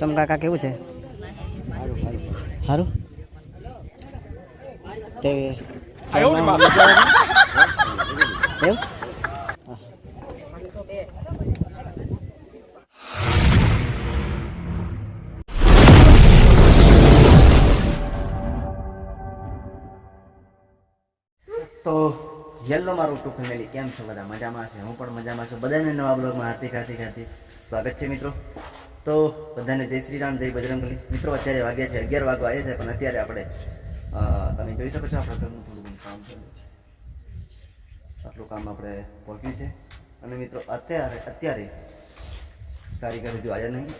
સમ કાકા કેવું છે? સારું તે એવું તો યલો મારું ટુ ફેમિલી કેમ છો બધા? મજામાં છે? હું પણ મજામાં છું. બધાને નવા બ્લોગમાં હાથી ખાતી ખાતી સ્વાગત છે મિત્રો. તો બધાને જય શ્રી રામ, જય બજરંગલી મિત્રો, અત્યારે વાગ્યા છે, અગિયાર વાગવા આવ્યા છે, પણ અત્યારે આપણે તમે જોઈ શકો છો, આપણા ઘરનું થોડું ઘણું કામ છે. આટલું કામ આપણે પહોંચ્યું છે. અને મિત્રો, અત્યારે અત્યારે કારીગર હજુ આવ્યા નહીં.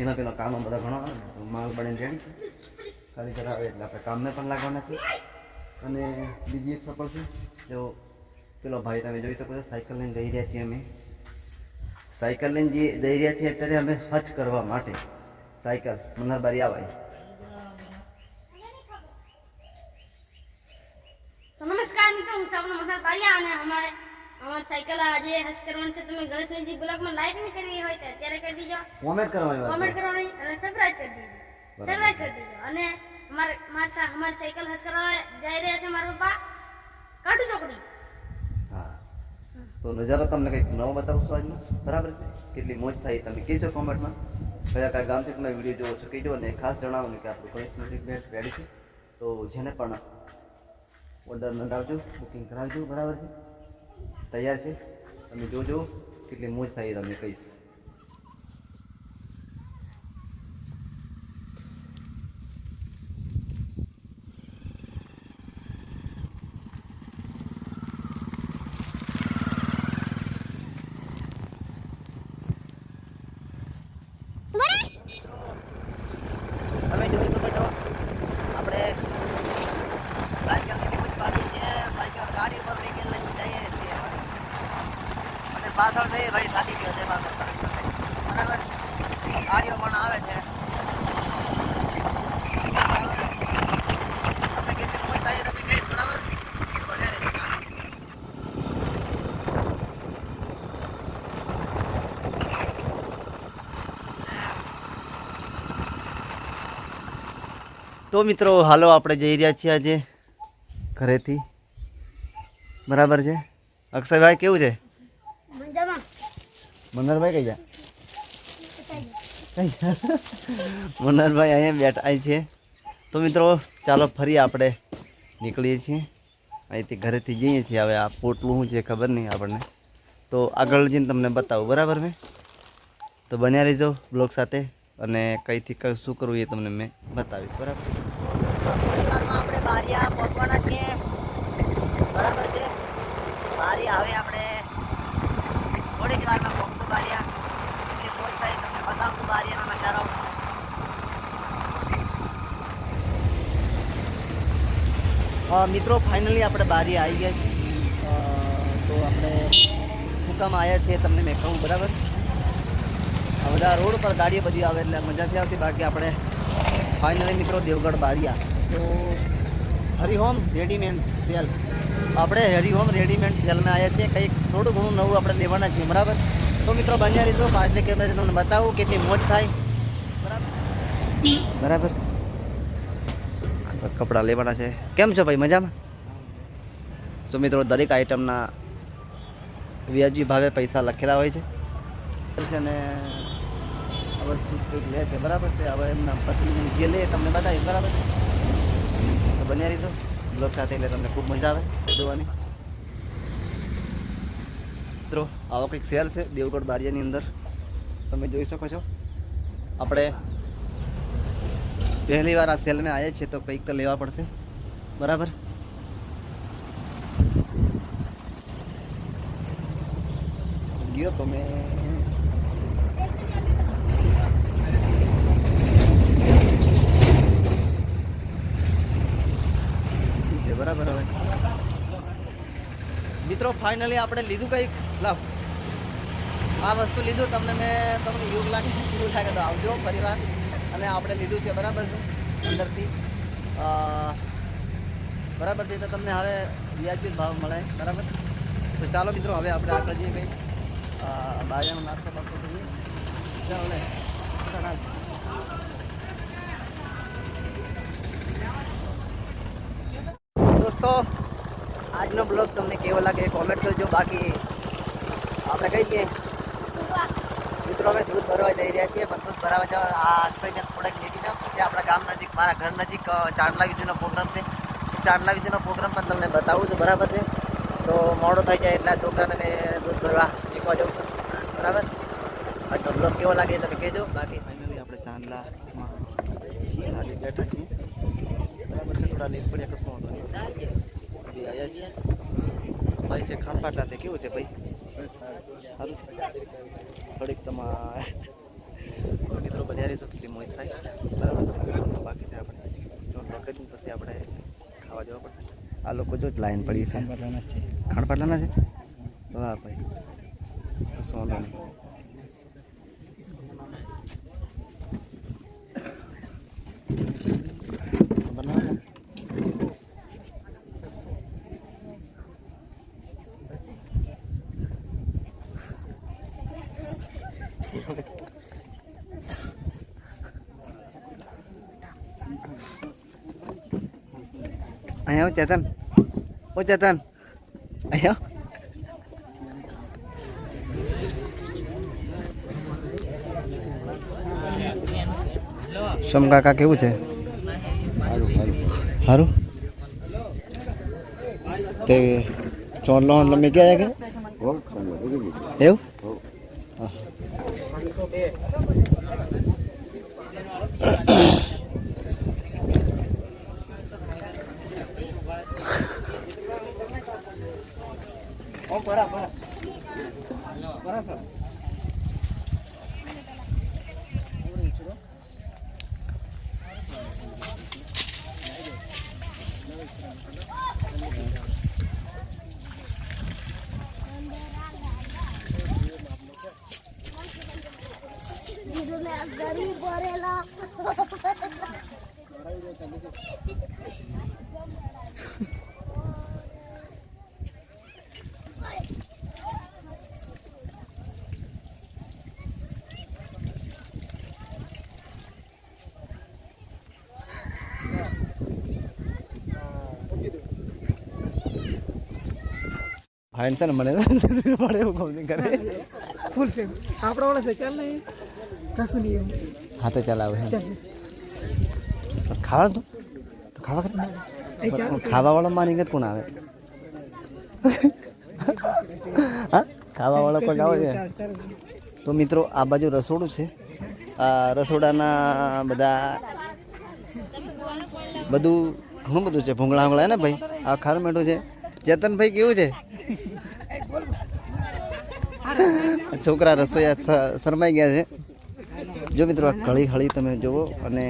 એના પેલા કામ બધા ઘણો આવે તો માલ બનીને રેડી છે. ખાલી આવે એટલે આપણે કામને પણ લાગવાના છે. અને બીજી એક સફળ છે જો પેલો ભાઈ તમે જોઈ શકો છો, સાયકલ લઈને જઈ રહ્યા છીએ અમે. સાયકલ લઈને જે જઈ રહ્યા છીએ અત્યારે અમે હજ કરવા માટે. સાયકલ મન્નારબારી આવાય. નમસ્કાર મિત્રો હું છું મહાર પારિયા અને અમારે અમારી સાયકલ આજે હશ કરવાની છે. તમે ગણેશજી બ્લોગમાં લાઈક નહીં કરી હોય તો અત્યારે કરી દીજો. કોમેન્ટ કરવાની કોમેન્ટ કરવાની અને સબસ્ક્રાઇબ કરી દીજો. સબસ્ક્રાઇબ કરી દીજો. અને અમારે મારા અમારી સાયકલ હશ કરવા જઈ રહ્યા છે મારા પપ્પા. કાટુ ચોકડી. તો નજારો તમને કંઈક નવો બતાવું છું આજનો. બરાબર છે? કેટલી મોજ થાય તમે કહેજો કોમેન્ટમાં. કયા કયા ગામથી તમે વીડિયો જોવો છો કહેજો અને ખાસ જણાવો કે આપણું ગણેશ મ્યુઝિક બેન્ડ રેડી છે. તો જેને પણ ઓર્ડર નોંધાવજો બુકિંગ કરાવજો, બરાબર છે? તૈયાર છે? તમે જોજો કેટલી મોજ થાય તમને કહીશ તમે જોઈ શકો છો આપણે સાયકલની કિંમત પાડીએ છીએ સાયકલ ગાડી પર નીકળી લઈને જઈએ છીએ અને પાછળ થઈ ભાઈ થાકી ગયો છે પાછળ ગાડી પર. બરાબર ગાડીઓ પણ આવે છે તમને કેટલી મોજ થાય એ તમને કહીશ બરાબર બન્યા રહેજો. તો મિત્રો હાલો આપણે જઈ રહ્યા છીએ આજે ઘરેથી. બરાબર છે? અક્ષયભાઈ કેવું છે? મનહરભાઈ કઈ જા મનહરભાઈ અહીંયા બેઠા છે. તો મિત્રો ચાલો ફરી આપણે નીકળીએ છીએ. અહીંથી ઘરેથી જઈએ છીએ. હવે આ પોટલું શું છે ખબર નહીં આપણને. તો આગળ જઈને તમને બતાવું. બરાબર મેં તો બન્યા રહીજો બ્લોગ સાથે. અને કઈથી કઈ શું કરવું એ તમને મેં બતાવીશ બરાબર? આપણે બારિયા પહોંચવાના છીએ બરાબર છે? બારી હવે આપણે થોડીક વારમાં પહોંચશું બારિયા એટલે મોજ તમને બતાવશું બારિયાનો નજારો. મિત્રો ફાઇનલી આપણે બારી આવી ગયા છીએ. તો આપણે શું કામ આવ્યા છીએ તમને મેં કહું બરાબર? બધા રોડ પર ગાડીઓ બધી આવે એટલે મજાથી આવતી. બાકી આપણે ફાઇનલી મિત્રો દેવગઢ બારિયા. તો હરિહોમ રેડીમેડ સેલ આપણે હરિહોમ રેડીમેડ સેલમાં આવ્યા છીએ. કંઈક થોડું ઘણું નવું આપણે લેવાના છીએ, બરાબર? તો મિત્રો, બન્યા રીતો પાછળ કેમેરાથી તમને બતાવું કેટલી મોજ થાય. બરાબર? બરાબર? કપડાં લેવાના છે. કેમ છો ભાઈ, મજામાં? તો મિત્રો, દરેક આઈટમના વ્યાજબી ભાવે પૈસા લખેલા હોય છે. છે ને આ વસ્તુ કંઈક લે છે, બરાબર છે? હવે એમના પસંદ જે લે તમને બતાવીશ, બરાબર તો બન્યા રહીશો. બ્લોગ સાથે એટલે તમને ખૂબ મજા આવે જોવાની. મિત્રો, આવો કંઈક સેલ છે, દેવગઢ બારિયાની અંદર. તમે જોઈ શકો છો. આપણે પહેલી વાર આ સેલમાં આવ્યા છીએ, તો કંઈક તો લેવા પડશે. બરાબર? ગયો તો મેં બરાબર હવે. મિત્રો ફાઇનલી આપણે લીધું કંઈક. લાવ. આ વસ્તુ લીધું, તમને મેં, તમને યોગ લાગે એવું લાગે તો આવજો પરિવાર અને આપણે લીધું છે, બરાબર છે, અંદરથી. બરાબર છે, તો તમને હવે વ્યાજબી ભાવ મળે, બરાબર? તો ચાલો મિત્રો, હવે આપણે આગળ જઈએ કંઈક. બાજાનો નાસ્તો બાસ્તો કરીએ. ચાલો દોસ્તો આજનો બ્લોગ તમને કેવો લાગે કોમેન્ટ કરજો. બાકી આપણે કહી દઈએ મિત્રો, અમે દૂધ ભરવા જઈ રહ્યા છીએ, પણ દૂધ ભરાવા જવા આ અઠવાડિયા થોડાક નીકળી જાવ પછી આપણા ગામ નજીક, મારા ઘર નજીક ચાંદલા વિધિનો પ્રોગ્રામ છે. ચાંદલા વિધિનો પ્રોગ્રામ પણ તમને બતાવું છું. બરાબર છે? તો મોડો થઈ જાય એટલે છોકરાને મેં દૂધ ભરવા શીખવા જાઉં છું. બરાબર? આજનો બ્લોગ કેવો લાગે તમે કહેજો. બાકી ફાઇનલી આપણે હાલી બેઠા છીએ. થોડા લેટ પડ્યા કશું વાંધો નહીં. આવ્યા છીએ ભાઈ છે ખાંપાટલા તે કેવું છે ભાઈ? સારું છે. થોડીક તમારે મિત્રો બજારી શું કેટલી મોજ થાય. બરાબર બાકી છે આપણે જો પકડીને પછી આપણે ખાવા જવા પડશે. આ લોકો જો લાઈન પડી છે. ખાંડપાટલાના છે. વાહ ભાઈ. કશું વાંધો નહીં. આવો ચેતન ઓ ચેતન આવો. શમ કાકા કેવું છે સારું તે ચોરલો તમે ક્યાં કે એવું હા. ગરીબ ભરેલા ભાઈ છે ને મને પડે એવું ગમતી કરે ફૂલ હાથે ચલાવે ખાવા તું ખાવા ખાવાવાળા માની ગત કોણ આવે? હા? પણ આવે છે? તો મિત્રો આ બાજુ રસોડું છે. આ રસોડાના બધા બધું ઘણું બધું છે. ભૂંગળા ભૂંગળા ને ભાઈ? આ ખારું મેઠું છે. ચેતનભાઈ કેવું છે? છોકરા રસોઈયા શરમાઈ ગયા છે. જો મિત્રો, આ કળી હળી તમે જુઓ અને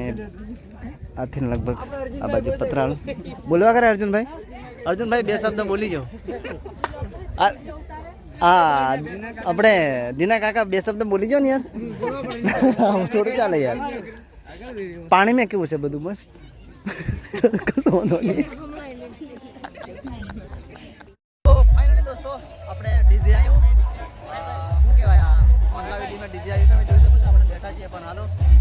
આથી લગભગ આ બાજુ પતરાળ. બોલવા કરે અર્જુનભાઈ? અર્જુનભાઈ, બે શબ્દ બોલી જાઓ. આ આપણે દીના કાકા બે શબ્દ બોલી જાઓ ને યાર. થોડું ચાલે યાર. પાણીમાં કેવું છે બધું મસ્ત? કશું વાંધો નહીં. પણ